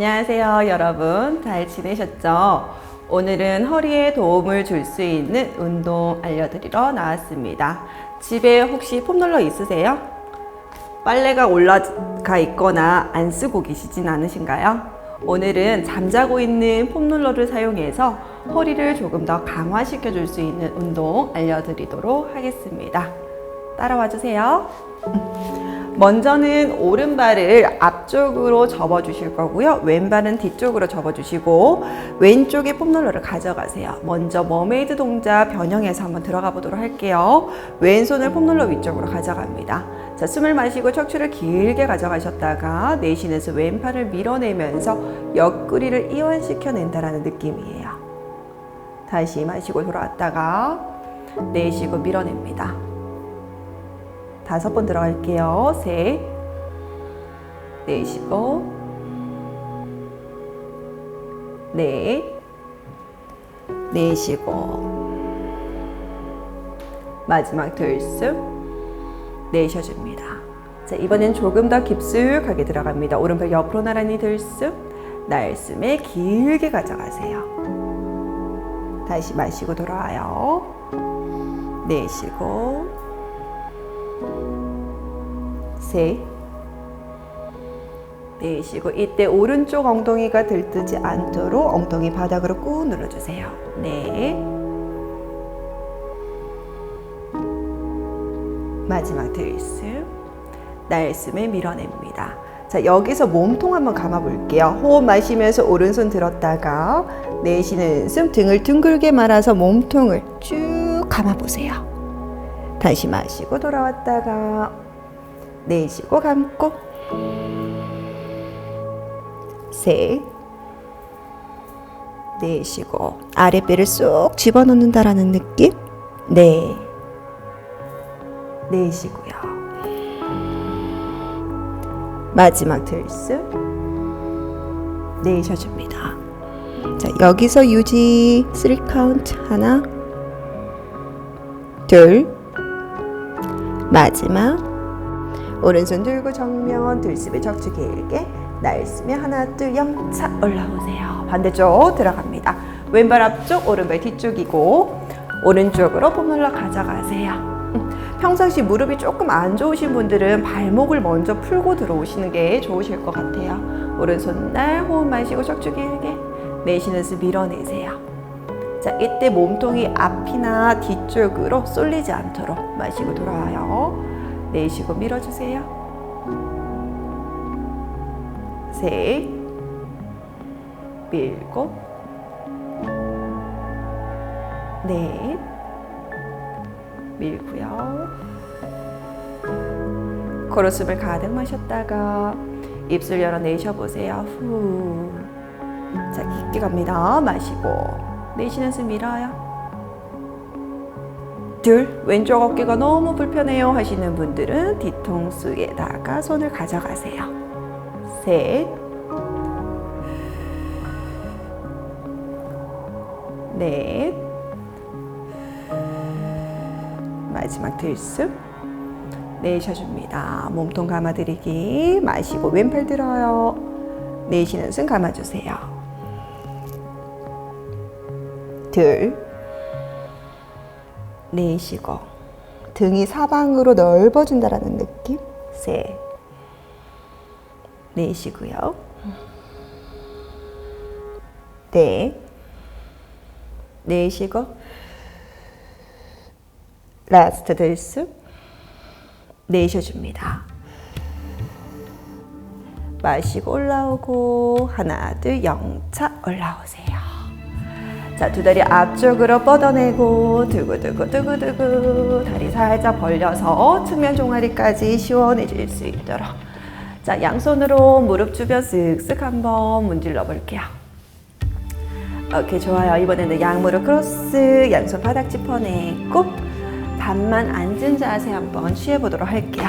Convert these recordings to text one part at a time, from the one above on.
안녕하세요, 여러분. 잘 지내셨죠? 오늘은 허리에 도움을 줄 수 있는 운동 알려드리러 나왔습니다. 집에 혹시 폼롤러 있으세요? 빨래가 올라가 있거나 안 쓰고 계시진 않으신가요? 오늘은 잠자고 있는 폼롤러를 사용해서 허리를 조금 더 강화시켜 줄 수 있는 운동 알려드리도록 하겠습니다. 따라와 주세요. 먼저는 오른발을 앞쪽으로 접어 주실 거고요. 왼발은 뒤쪽으로 접어 주시고 왼쪽에 폼롤러를 가져가세요. 먼저 머메이드 동작 변형해서 한번 들어가 보도록 할게요. 왼손을 폼롤러 위쪽으로 가져갑니다. 자, 숨을 마시고 척추를 길게 가져가셨다가 내쉬면서 왼팔을 밀어내면서 옆구리를 이완시켜 낸다라는 느낌이에요. 다시 마시고 돌아왔다가 내쉬고 밀어냅니다. 다섯 번 들어갈게요. 셋, 내쉬고, 넷, 내쉬고, 마지막 들숨, 내쉬어줍니다. 자, 이번엔 조금 더 깊숙하게 들어갑니다. 오른발 옆으로 나란히 들숨, 날숨에 길게 가져가세요. 다시 마시고 돌아와요. 내쉬고, 셋, 내쉬고 이때 오른쪽 엉덩이가 들뜨지 않도록 엉덩이 바닥으로 꾹 눌러주세요. 네. 마지막 들숨, 날숨에 밀어냅니다. 자, 여기서 몸통 한번 감아 볼게요. 호흡 마시면서 오른손 들었다가 내쉬는 숨 등을 둥글게 말아서 몸통을 쭉 감아 보세요. 다시 마시고 돌아왔다가 내쉬고 감고. 셋 내쉬고 아랫배를 쏙 집어넣는다라는 느낌? 네. 내쉬고요. 마지막 들숨 내쉬어줍니다. 자 여기서 유지 3 카운트 하나 둘 마지막 오른손 들고 정면 들숨에 척추 길게 날숨에 하나 둘 영차 올라오세요. 반대쪽 들어갑니다. 왼발 앞쪽 오른발 뒤쪽이고 오른쪽으로 폼롤러 가져가세요. 음, 평상시 무릎이 조금 안 좋으신 분들은 발목을 먼저 풀고 들어오시는 게 좋으실 것 같아요. 오른손 날 호흡 마시고 척추 길게 내쉬는 숨 밀어내세요. 자 이때 몸통이 앞이나 뒤쪽으로 쏠리지 않도록 마시고 돌아와요 내쉬고 밀어주세요. 셋, 밀고, 넷, 밀고요. 코로 숨을 가득 마셨다가 입술 열어 내쉬어 보세요. 후. 자, 깊게 갑니다. 마시고, 내쉬는 숨 밀어요. 둘, 왼쪽 어깨가 너무 불편해요 하시는 분들은 뒤통수에다가 손을 가져가세요. 셋, 넷, 마지막 들숨 내쉬어줍니다. 몸통 감아드리기 마시고 왼팔 들어요. 내쉬는 숨 감아주세요. 둘, 내쉬고 등이 사방으로 넓어진다라는 느낌. 셋. 내쉬고요. 넷. 내쉬고 라스트 들숨 내쉬어줍니다. 마시고 올라오고 하나 둘 영차 올라오세요. 자, 두 다리 앞쪽으로 뻗어내고 두구두구 두구두구 다리 살짝 벌려서 측면 종아리까지 시원해질 수 있도록 자, 양손으로 무릎 주변 쓱쓱 한번 문질러 볼게요. 오케이, 좋아요. 이번에는 양무릎 크로스, 양손 바닥 짚어내고 반만 앉은 자세 한번 취해보도록 할게요.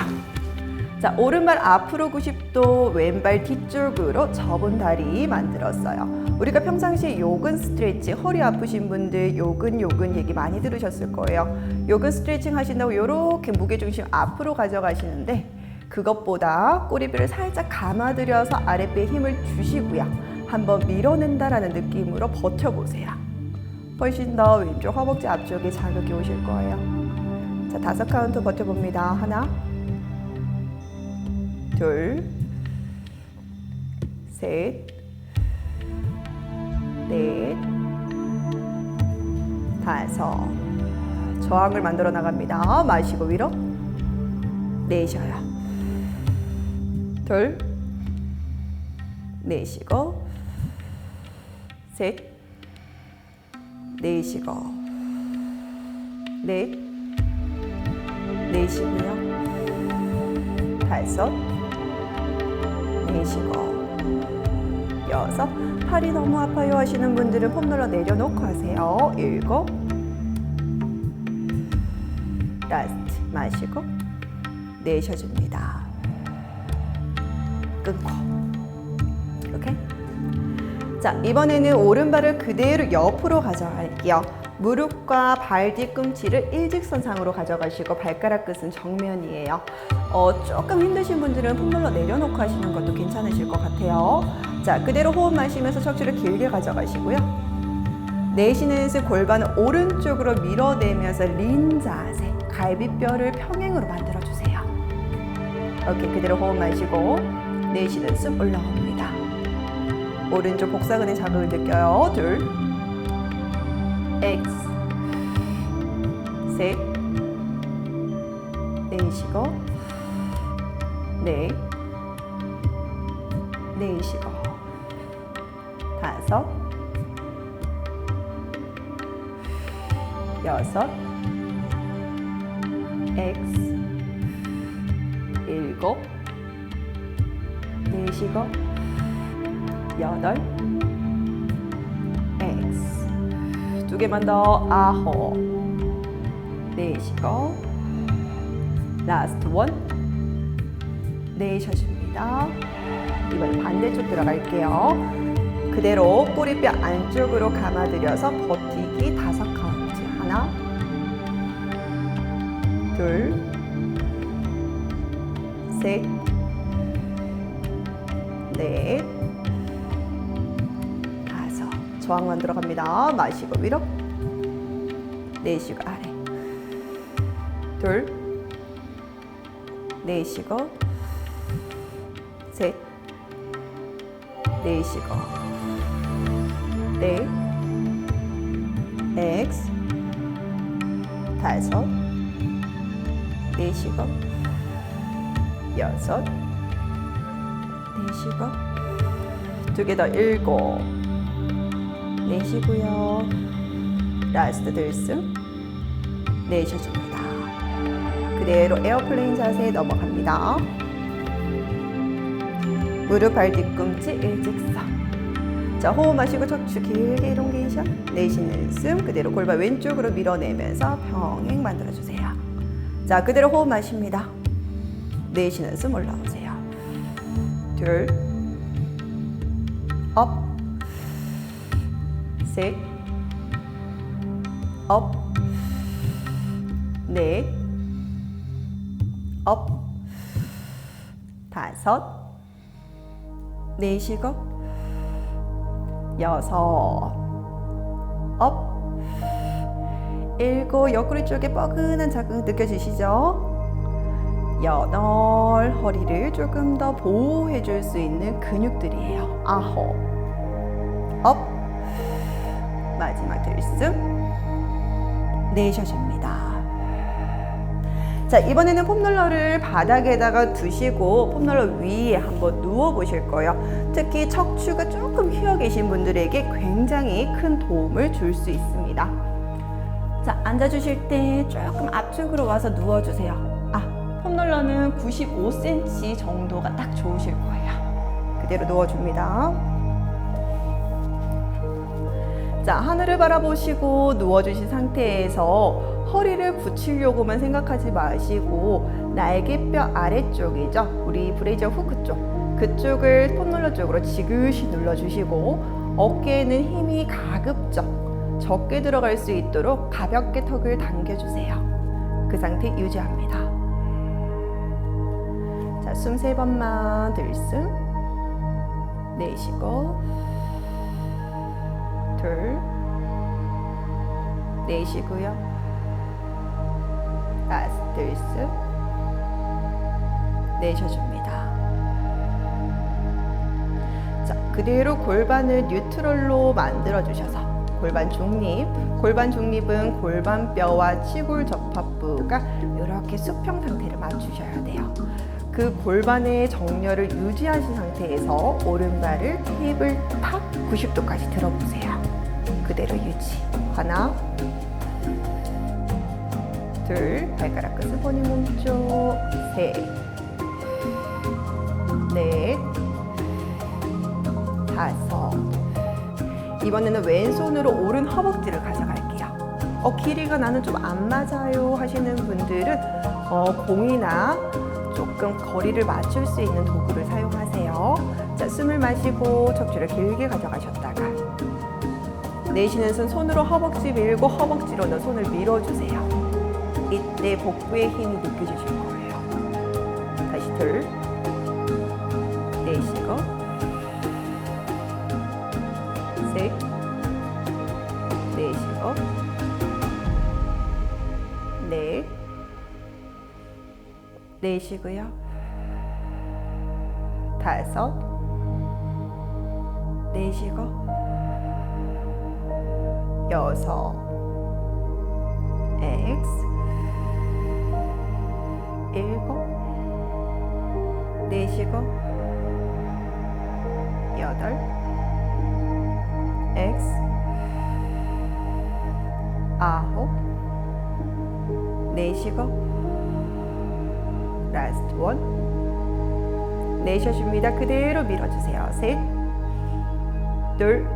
자, 오른발 앞으로 90도, 왼발 뒤쪽으로 접은 다리 만들었어요. 우리가 평상시 요근 스트레칭, 허리 아프신 분들 요근 요근 얘기 많이 들으셨을 거예요. 요근 스트레칭 하신다고 이렇게 무게 중심 앞으로 가져가시는데 그것보다 꼬리뼈를 살짝 감아들여서 아랫배에 힘을 주시고요. 한번 밀어낸다라는 느낌으로 버텨보세요. 훨씬 더 왼쪽 허벅지 앞쪽에 자극이 오실 거예요. 자, 다섯 카운트 버텨봅니다. 하나, 둘, 셋, 넷, 다섯. 저항을 만들어 나갑니다. 마시고 위로 내쉬어요. 둘, 내쉬고 셋, 내쉬고 넷, 내쉬고요. 다섯, 내쉬고 여섯. 팔이 너무 아파요 하시는 분들은 폼 눌러 내려놓고 하세요. 일곱, 라스트 마시고 내쉬어줍니다. 끊고 이렇게. 자 이번에는 오른발을 그대로 옆으로 가져갈게요. 무릎과 발 뒤꿈치를 일직선상으로 가져가시고 발가락 끝은 정면이에요. 어, 조금 힘드신 분들은 폼롤러 내려놓고 하시는 것도 괜찮으실 것 같아요. 자 그대로 호흡 마시면서 척추를 길게 가져가시고요. 내쉬는 습 골반을 오른쪽으로 밀어내면서 린 자세, 갈비뼈를 평행으로 만들어 주세요. 이렇게 그대로 호흡 마시고 내쉬는 습 올라옵니다. 오른쪽 복사근의 자극을 느껴요. 둘, X, 셋, 내쉬고, 넷, 내쉬고, 다섯, 여섯, X, 일곱, 내쉬고, 여덟, 두 개만 더, 아홉, 내쉬고, 라스트 원, 내쉬어줍니다. 이번엔 반대쪽 들어갈게요. 그대로 꼬리뼈 안쪽으로 감아들여서 버티기 다섯 카운트. 하나, 둘, 셋, 넷. 저항만 들어갑니다. 마시고 위로, 내쉬고 아래. 둘, 내쉬고, 셋, 내쉬고, 넷, X, 다섯, 내쉬고, 여섯, 내쉬고, 두 개 더. 일곱, 내쉬고요. 라스트 들숨, 내쉬어줍니다. 그대로 에어플레인 자세에 넘어갑니다. 무릎 발 뒤꿈치 일직선. 자, 호흡 마시고 척추 길게 일ongation. 내쉬는 숨 그대로 골반 왼쪽으로 밀어내면서 평행 만들어주세요. 자, 그대로 호흡 마십니다. 내쉬는 숨 올라오세요. 둘, 업, 셋, 업, 넷, 업, 다섯, 내쉬고, 여섯, 업, 일곱, 옆구리 쪽에 뻐근한 자극 느껴지시죠? 여덟, 허리를 조금 더 보호해 줄 수 있는 근육들이에요. 아홉, 업, 마지막 들숨, 내쉬어줍니다. 자, 이번에는 폼롤러를 바닥에다가 두시고 폼롤러 위에 한번 누워 보실 거예요. 특히 척추가 조금 휘어 계신 분들에게 굉장히 큰 도움을 줄 수 있습니다. 자, 앉아 주실 때 조금 앞쪽으로 와서 누워 주세요. 아, 폼롤러는 95cm 정도가 딱 좋으실 거예요. 그대로 누워 줍니다. 자, 하늘을 바라보시고 누워주신 상태에서 허리를 붙이려고만 생각하지 마시고 날개뼈 아래쪽이죠. 우리 브레이저 후크 쪽. 그쪽을 폼롤러 쪽으로 지그시 눌러주시고 어깨에는 힘이 가급적 적게 들어갈 수 있도록 가볍게 턱을 당겨주세요. 그 상태 유지합니다. 자, 숨 세 번만 들숨. 내쉬고. 둘. 다섯 들숨. 내쉬어줍니다. 자, 그대로 골반을 뉴트럴로 만들어 주셔서 골반 중립. 골반 중립은 골반뼈와 치골 접합부가 이렇게 수평 상태를 맞추셔야 돼요. 그 골반의 정렬을 유지하신 상태에서 오른발을 힙을 탁 90도까지 들어보세요. 그대로 유지. 하나, 둘, 발가락 끝을 보니 몸쪽, 셋, 넷, 다섯. 이번에는 왼손으로 오른 허벅지를 가져갈게요. 어, 길이가 나는 좀 안 맞아요 하시는 분들은 어, 공이나 조금 거리를 맞출 수 있는 도구를 사용하세요. 자, 숨을 마시고 척추를 길게 가져가셨다가 내쉬는 손 손으로 허벅지 밀고 허벅지로는 손을 밀어주세요. 이때 복부의 힘이 느껴지실 거예요. 다시 둘, 내쉬고. 셋, 내쉬고. 넷, 내쉬고요. 다섯, 내쉬고 여섯, X, 일곱, 내쉬고 여덟, X, 아홉, 내쉬고 라스트 원 내쉬어줍니다. 그대로 밀어주세요. 셋, 둘.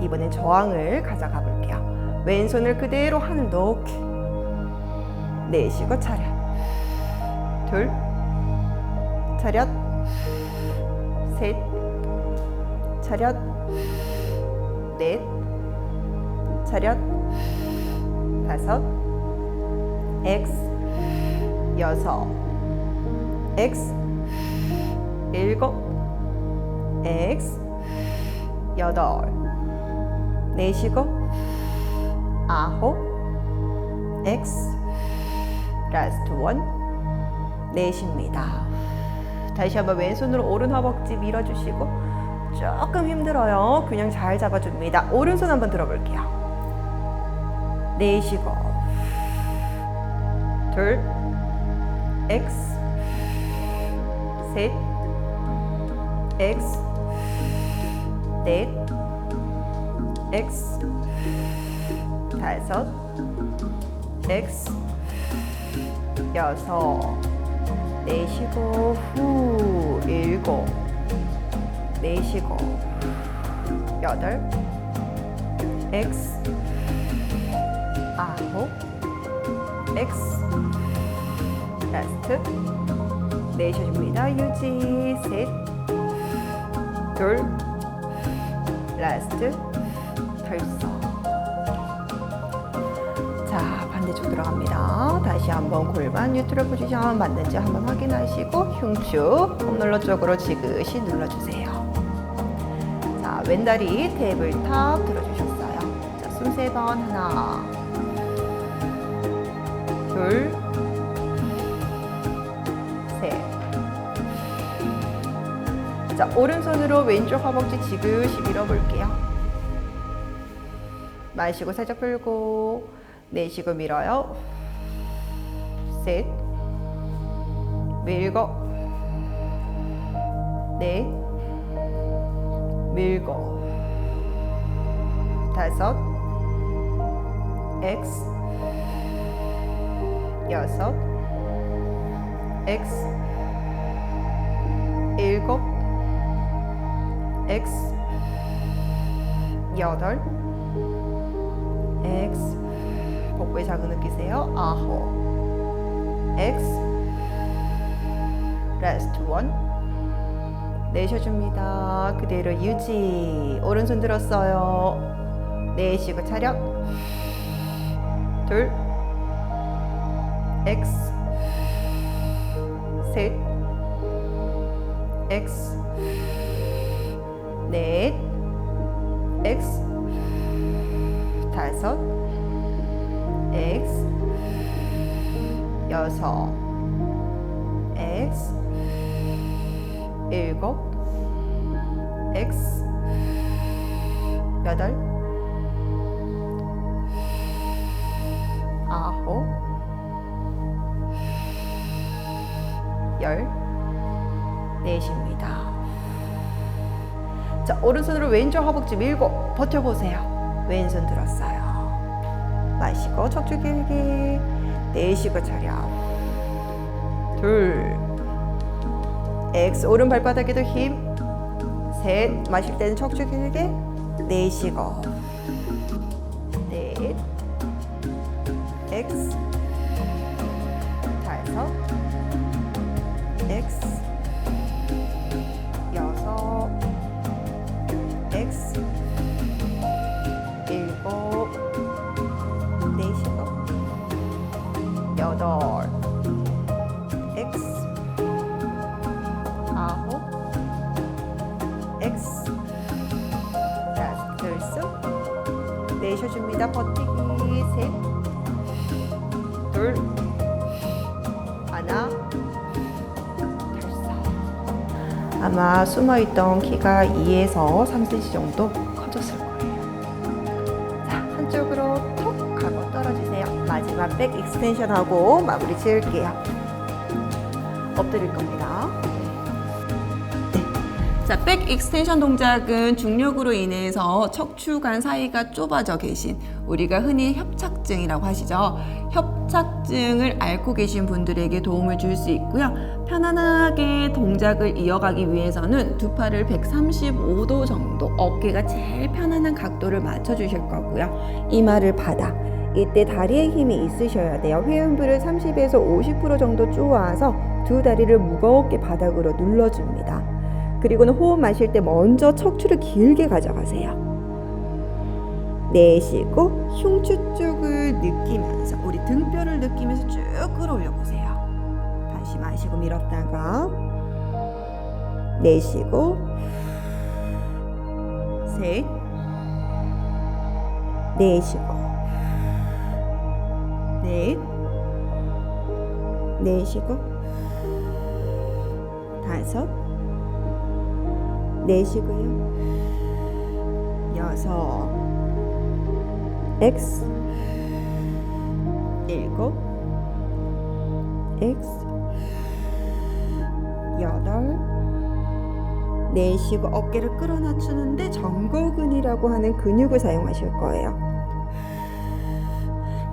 이번엔 저항을 가져가 볼게요. 왼손을 그대로 하늘 높이 내쉬고 차렷. 둘, 차렷. 셋, 차렷. 넷, 차렷. 다섯, X, 여섯, X, 일곱, X, 여덟, 내쉬고, 아홉, X, 라스트 원, 내쉽니다. 다시 한번 왼손으로 오른 허벅지 밀어주시고, 조금 힘들어요. 그냥 잘 잡아줍니다. 오른손 한번 들어볼게요. 내쉬고, 둘, X, 셋, X, 넷, X, 다섯, X, 여섯, 내쉬고 후. 일곱, 내쉬고 여덟, X, 아홉, X, 라스트. 내쉬어줍니다. 유지. 셋, 둘, 라스트 털썩. 자 반대쪽 들어갑니다. 다시 한번 골반 뉴트럴 포지션 맞는지 한번 확인하시고 흉추 홈롤러 쪽으로 지그시 눌러주세요. 자 왼다리 테이블탑 들어주셨어요. 자숨 세 번 하나, 둘. 셋. 자, 오른손으로 왼쪽 허벅지 지그시 밀어볼게요. 마시고 살짝 풀고, 내쉬고 밀어요. 셋. 밀고. 넷. 밀고. 다섯. X. 여섯. X 일곱 X 여덟 X. 복부에 자극 느끼세요. 아홉 X. 레스트 원 내쉬어줍니다. 그대로 유지. 오른손 들었어요. 내쉬고 차렷. 둘. X. 셋, X, 넷, X, 다섯, X, 여섯, X, 일곱, X, 여덟, 아홉, 열, 넷입니다. 자, 오른손으로 왼쪽 허벅지 밀고 버텨보세요. 왼손 들었어요. 마시고 척추 길게 내쉬고 차려. 둘. X 오른 발바닥에도 힘. 셋. 마실 때는 척추 길게 내쉬고. 넷. 다 여덟. X. 아홉. X. 다섯. 들쑥. 내쉬어줍니다. 버티기. 셋. 둘. 하나. 아마 숨어있던 키가 2에서 3cm 정도 익스텐션 하고 마무리 지을게요. 엎드릴 겁니다. 네. 자, 백 익스텐션 동작은 중력으로 인해서 척추관 사이가 좁아져 계신 우리가 흔히 협착증이라고 하시죠. 협착증을 앓고 계신 분들에게 도움을 줄 수 있고요. 편안하게 동작을 이어가기 위해서는 두 팔을 135도 정도 어깨가 제일 편안한 각도를 맞춰 주실 거고요. 이마를 바닥 이때 다리에 힘이 있으셔야 돼요. 회음부를 30에서 50% 정도 쪼아서 두 다리를 무겁게 바닥으로 눌러줍니다. 그리고는 호흡 마실 때 먼저 척추를 길게 가져가세요. 내쉬고 흉추 쪽을 느끼면서 우리 등뼈를 느끼면서 쭉 끌어올려 보세요. 다시 마시고 밀었다가 내쉬고 셋 내쉬고 넷 내쉬고. 다섯. 내쉬고요. 여섯. X. 일곱. X. 여덟. 내쉬고. 어깨를 끌어낮추는데 정거근이라고 하는 근육을 사용하실 거예요.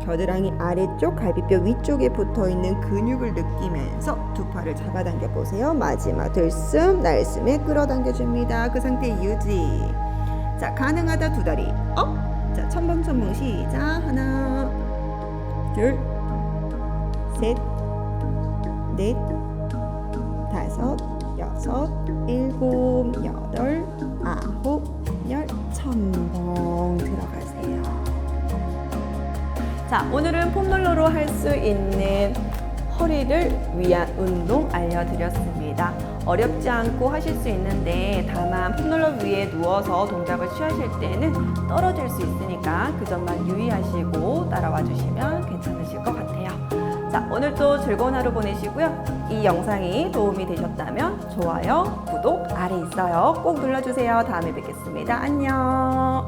겨드랑이 아래쪽 갈비뼈 위쪽에 붙어 있는 근육을 느끼면서 두 팔을 잡아당겨 보세요. 마지막 들숨 날숨에 끌어당겨 줍니다. 그 상태 유지. 자 가능하다 두 다리 업. 자 첨벙첨벙 시작 하나 둘 셋, 넷, 다섯, 여섯, 일곱, 여덟, 아홉, 열, 첨벙 들어가세요. 자, 오늘은 폼롤러로 할 수 있는 허리를 위한 운동 알려드렸습니다. 어렵지 않고 하실 수 있는데 다만 폼롤러 위에 누워서 동작을 취하실 때는 떨어질 수 있으니까 그 점만 유의하시고 따라와 주시면 괜찮으실 것 같아요. 자, 오늘도 즐거운 하루 보내시고요. 이 영상이 도움이 되셨다면 좋아요, 구독 아래 있어요. 꼭 눌러주세요. 다음에 뵙겠습니다. 안녕.